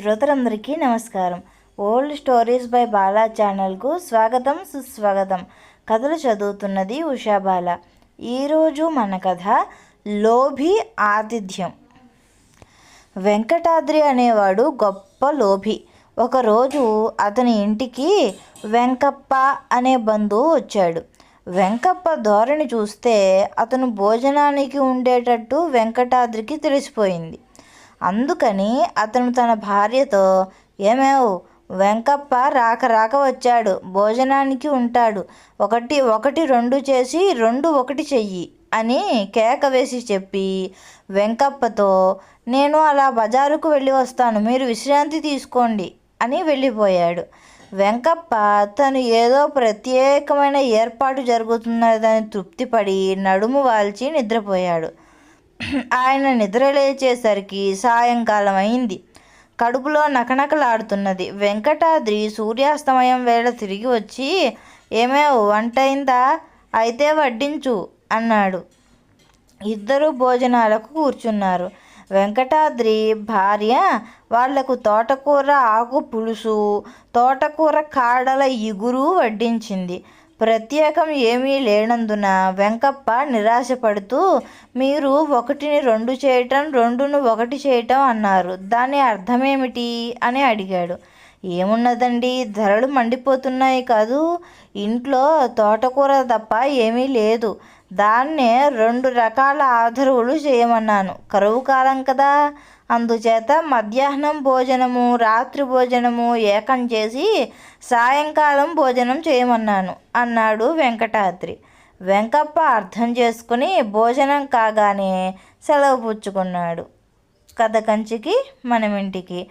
శ్రోతలందరికీ నమస్కారం. Old stories by Bala ఛానల్కు స్వాగతం సుస్వాగతం. కథలు చదువుతున్నది ఉషాబాల ఈరోజు మన కథ లోభి ఆతిథ్యం. వెంకటాద్రి అనేవాడు గొప్ప లోభి. ఒకరోజు అతని ఇంటికి వెంకప్ప అనే బంధువు వచ్చాడు. వెంకప్ప ధోరణి చూస్తే అతను భోజనానికి ఉండేటట్టు వెంకటాద్రికి తెలిసిపోయింది. అందుకని అతను తన భార్యతో ఏమేవ్ వెంకప్ప రాక రాక వచ్చాడు భోజనానికి ఉంటాడు ఒకటి ఒకటి రెండు చేసి రెండు ఒకటి చెయ్యి అని కేక వేసి చెప్పి వెంకప్పతో నేను అలా బజారుకు వెళ్ళి వస్తాను మీరు విశ్రాంతి తీసుకోండి అని వెళ్ళిపోయాడు. వెంకప్ప తను ఏదో ప్రత్యేకమైన ఏర్పాటు జరుగుతున్నదని తృప్తిపడి నడుము వాల్చి నిద్రపోయాడు. ఆయన నిద్ర లేచేసరికి సాయంకాలం అయింది. కడుపులో నకనకలాడుతున్నది. వెంకటాద్రి సూర్యాస్తమయం వేళ తిరిగి వచ్చి ఏమేవ్ వంట అయిందా అయితే వడ్డించు అన్నాడు. ఇద్దరు భోజనాలకు కూర్చున్నారు. వెంకటాద్రి భార్య వాళ్ళకు తోటకూర ఆకు పులుసు తోటకూర కాడల ఇగురు వడ్డించింది. ప్రత్యేకం ఏమీ లేనందున వెంకప్ప నిరాశపడుతూ మీరు ఒకటిని రెండు చేయటం రెండును ఒకటి చేయటం అన్నారు. దాని అర్థమేమిటి అని అడిగాడు. ఏమున్నదండి? ధరలు మండిపోతున్నాయి కాదు. ఇంట్లో తోటకూర తప్ప ఏమీ లేదు. దాన్నే రెండు రకాల ఆధరువులు చేయమన్నాను. కరువు కాలం కదా. అందుచేత మధ్యాహ్నం భోజనము రాత్రి భోజనము ఏకం చేసి సాయంకాలం భోజనం చేయమన్నాను అన్నాడు వెంకటాద్రి. వెంకప్ప అర్థం చేసుకుని భోజనం కాగానే సెలవు పుచ్చుకున్నాడు. కథ కంచికి మనమింటికి.